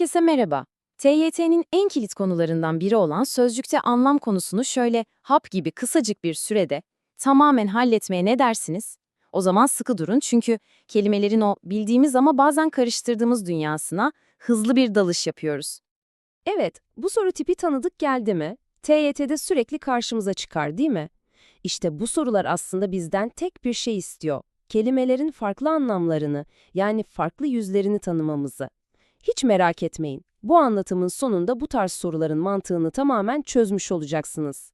Herkese merhaba. TYT'nin en kilit konularından biri olan sözcükte anlam konusunu şöyle hap gibi kısacık bir sürede tamamen halletmeye ne dersiniz? O zaman sıkı durun çünkü kelimelerin o bildiğimiz ama bazen karıştırdığımız dünyasına hızlı bir dalış yapıyoruz. Evet, bu soru tipi tanıdık geldi mi? TYT'de sürekli karşımıza çıkar değil mi? İşte bu sorular aslında bizden tek bir şey istiyor. Kelimelerin farklı anlamlarını, yani farklı yüzlerini tanımamızı. Hiç merak etmeyin, bu anlatımın sonunda bu tarz soruların mantığını tamamen çözmüş olacaksınız.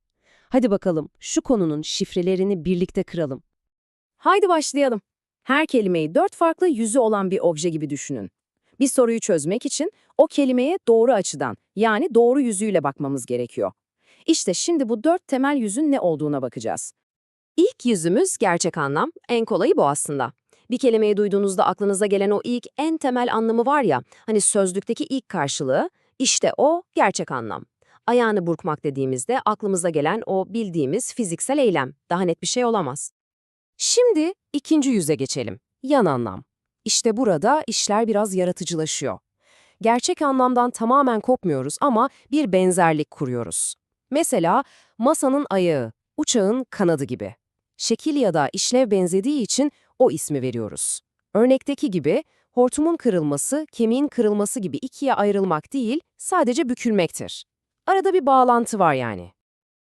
Hadi bakalım, şu konunun şifrelerini birlikte kıralım. Haydi başlayalım. Her kelimeyi dört farklı yüzü olan bir obje gibi düşünün. Bir soruyu çözmek için o kelimeye doğru açıdan, yani doğru yüzüyle bakmamız gerekiyor. İşte şimdi bu dört temel yüzün ne olduğuna bakacağız. İlk yüzümüz gerçek anlam, en kolayı bu aslında. Bir kelimeyi duyduğunuzda aklınıza gelen o ilk en temel anlamı var ya, hani sözlükteki ilk karşılığı, işte o gerçek anlam. Ayağını burkmak dediğimizde aklımıza gelen o bildiğimiz fiziksel eylem, daha net bir şey olamaz. Şimdi ikinci yüze geçelim, yan anlam. İşte burada işler biraz yaratıcılaşıyor. Gerçek anlamdan tamamen kopmuyoruz ama bir benzerlik kuruyoruz. Mesela masanın ayağı, uçağın kanadı gibi. Şekil ya da işlev benzediği için o ismi veriyoruz. Örnekteki gibi hortumun kırılması, kemiğin kırılması gibi ikiye ayrılmak değil, sadece bükülmektir. Arada bir bağlantı var yani.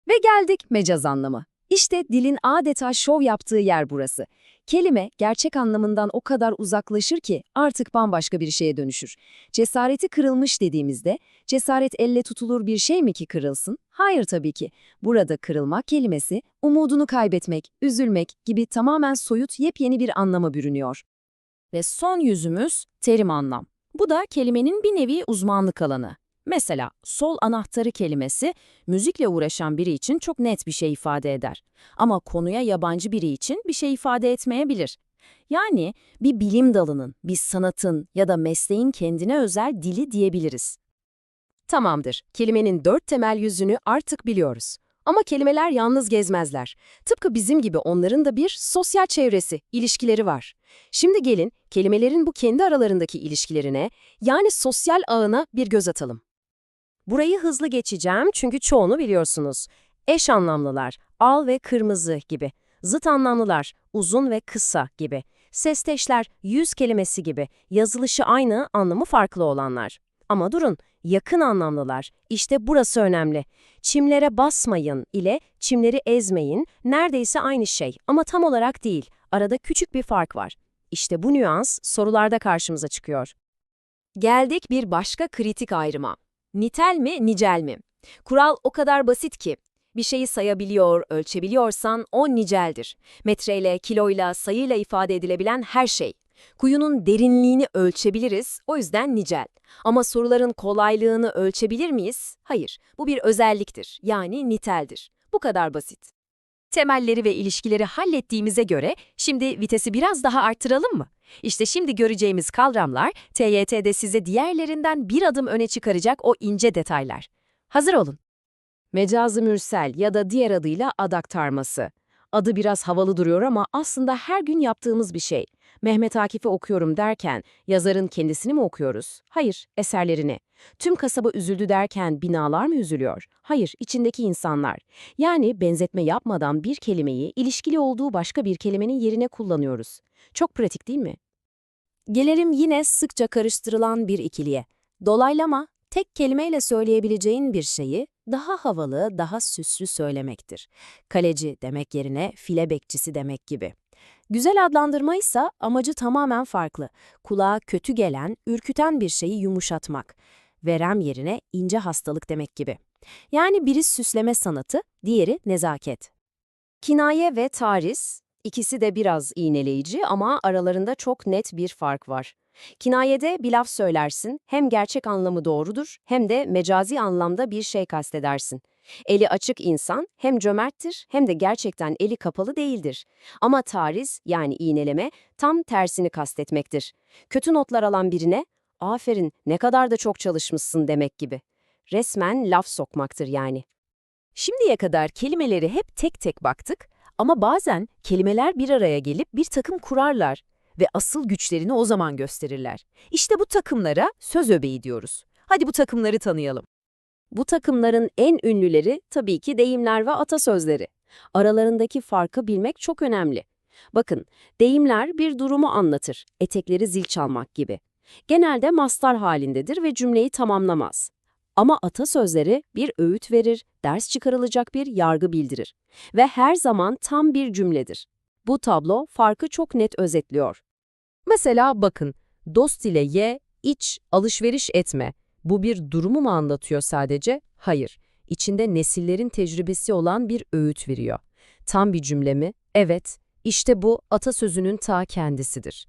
Ve geldik mecaz anlamı. İşte dilin adeta şov yaptığı yer burası. Kelime gerçek anlamından o kadar uzaklaşır ki artık bambaşka bir şeye dönüşür. Cesareti kırılmış dediğimizde cesaret elle tutulur bir şey mi ki kırılsın? Hayır tabii ki. Burada kırılmak kelimesi umudunu kaybetmek, üzülmek gibi tamamen soyut yepyeni bir anlama bürünüyor. Ve son yüzümüz terim anlam. Bu da kelimenin bir nevi uzmanlık alanı. Mesela sol anahtarı kelimesi müzikle uğraşan biri için çok net bir şey ifade eder. Ama konuya yabancı biri için bir şey ifade etmeyebilir. Yani bir bilim dalının, bir sanatın ya da mesleğin kendine özel dili diyebiliriz. Tamamdır, kelimenin dört temel yüzünü artık biliyoruz. Ama kelimeler yalnız gezmezler. Tıpkı bizim gibi onların da bir sosyal çevresi, ilişkileri var. Şimdi gelin kelimelerin bu kendi aralarındaki ilişkilerine, yani sosyal ağına bir göz atalım. Burayı hızlı geçeceğim çünkü çoğunu biliyorsunuz. Eş anlamlılar, al ve kırmızı gibi. Zıt anlamlılar, uzun ve kısa gibi. Sesteşler, yüz kelimesi gibi. Yazılışı aynı, anlamı farklı olanlar. Ama durun, yakın anlamlılar. İşte burası önemli. Çimlere basmayın ile çimleri ezmeyin neredeyse aynı şey ama tam olarak değil. Arada küçük bir fark var. İşte bu nüans sorularda karşımıza çıkıyor. Geldik bir başka kritik ayrıma. Nitel mi, nicel mi? Kural o kadar basit ki. Bir şeyi sayabiliyor, ölçebiliyorsan o niceldir. Metreyle, kiloyla, sayıyla ifade edilebilen her şey. Kuyunun derinliğini ölçebiliriz, o yüzden nicel. Ama soruların kolaylığını ölçebilir miyiz? Hayır, bu bir özelliktir, yani niteldir. Bu kadar basit. Temelleri ve ilişkileri hallettiğimize göre şimdi vitesi biraz daha arttıralım mı? İşte şimdi göreceğimiz kavramlar TYT'de size diğerlerinden bir adım öne çıkaracak o ince detaylar. Hazır olun. Mecazı mürsel ya da diğer adıyla ad aktarması. Adı biraz havalı duruyor ama aslında her gün yaptığımız bir şey. Mehmet Akif'i okuyorum derken yazarın kendisini mi okuyoruz? Hayır, eserlerini. Tüm kasaba üzüldü derken binalar mı üzülüyor? Hayır, içindeki insanlar. Yani benzetme yapmadan bir kelimeyi ilişkili olduğu başka bir kelimenin yerine kullanıyoruz. Çok pratik değil mi? Gelelim yine sıkça karıştırılan bir ikiliye. Dolaylama, tek kelimeyle söyleyebileceğin bir şeyi daha havalı, daha süslü söylemektir. Kaleci demek yerine file bekçisi demek gibi. Güzel adlandırma ise amacı tamamen farklı. Kulağa kötü gelen, ürküten bir şeyi yumuşatmak. Verem yerine ince hastalık demek gibi. Yani biri süsleme sanatı, diğeri nezaket. Kinaye ve tariz, ikisi de biraz iğneleyici ama aralarında çok net bir fark var. Kinayede bir laf söylersin, hem gerçek anlamı doğrudur hem de mecazi anlamda bir şey kastedersin. Eli açık insan hem cömerttir hem de gerçekten eli kapalı değildir. Ama tariz yani iğneleme tam tersini kastetmektir. Kötü notlar alan birine aferin ne kadar da çok çalışmışsın demek gibi. Resmen laf sokmaktır yani. Şimdiye kadar kelimeleri hep tek tek baktık ama bazen kelimeler bir araya gelip bir takım kurarlar ve asıl güçlerini o zaman gösterirler. İşte bu takımlara söz öbeği diyoruz. Hadi bu takımları tanıyalım. Bu takımların en ünlüleri tabii ki deyimler ve atasözleri. Aralarındaki farkı bilmek çok önemli. Bakın, deyimler bir durumu anlatır, etekleri zil çalmak gibi. Genelde mastar halindedir ve cümleyi tamamlamaz. Ama atasözleri bir öğüt verir, ders çıkarılacak bir yargı bildirir. Ve her zaman tam bir cümledir. Bu tablo farkı çok net özetliyor. Mesela bakın, dost ile ye, iç, alışveriş etme. Bu bir durumu mu anlatıyor sadece? Hayır. İçinde nesillerin tecrübesi olan bir öğüt veriyor. Tam bir cümle mi? Evet. İşte bu atasözünün ta kendisidir.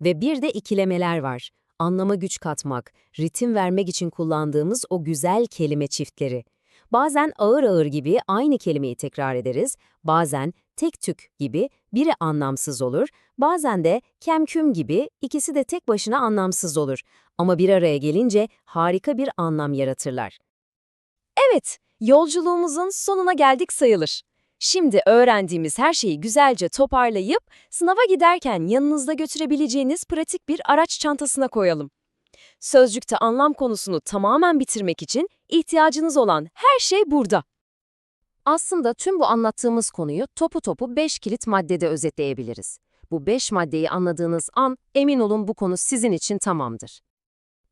Ve bir de ikilemeler var. Anlama güç katmak, ritim vermek için kullandığımız o güzel kelime çiftleri. Bazen ağır ağır gibi aynı kelimeyi tekrar ederiz, bazen tek tük gibi biri anlamsız olur, bazen de kemküm gibi ikisi de tek başına anlamsız olur. Ama bir araya gelince harika bir anlam yaratırlar. Evet, yolculuğumuzun sonuna geldik sayılır. Şimdi öğrendiğimiz her şeyi güzelce toparlayıp sınava giderken yanınızda götürebileceğiniz pratik bir araç çantasına koyalım. Sözcükte anlam konusunu tamamen bitirmek için ihtiyacınız olan her şey burada. Aslında tüm bu anlattığımız konuyu topu topu 5 kilit maddede özetleyebiliriz. Bu 5 maddeyi anladığınız an emin olun bu konu sizin için tamamdır.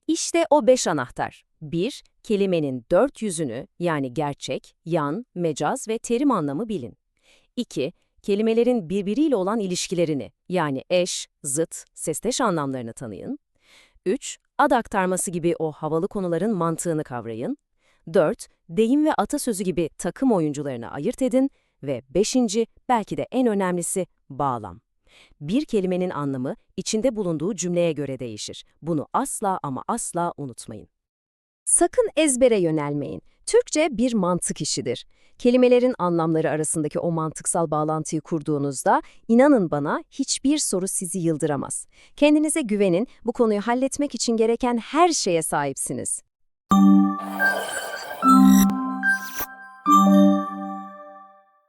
İşte o 5 anahtar. 1. Kelimenin dört yüzünü yani gerçek, yan, mecaz ve terim anlamı bilin. 2. Kelimelerin birbiriyle olan ilişkilerini yani eş, zıt, sesteş anlamlarını tanıyın. 3. Ad aktarması gibi o havalı konuların mantığını kavrayın. 4. Deyim ve atasözü gibi takım oyuncularını ayırt edin. Ve 5. belki de en önemlisi bağlam. Bir kelimenin anlamı içinde bulunduğu cümleye göre değişir. Bunu asla ama asla unutmayın. Sakın ezbere yönelmeyin. Türkçe bir mantık işidir. Kelimelerin anlamları arasındaki o mantıksal bağlantıyı kurduğunuzda inanın bana hiçbir soru sizi yıldıramaz. Kendinize güvenin, bu konuyu halletmek için gereken her şeye sahipsiniz. Thank you.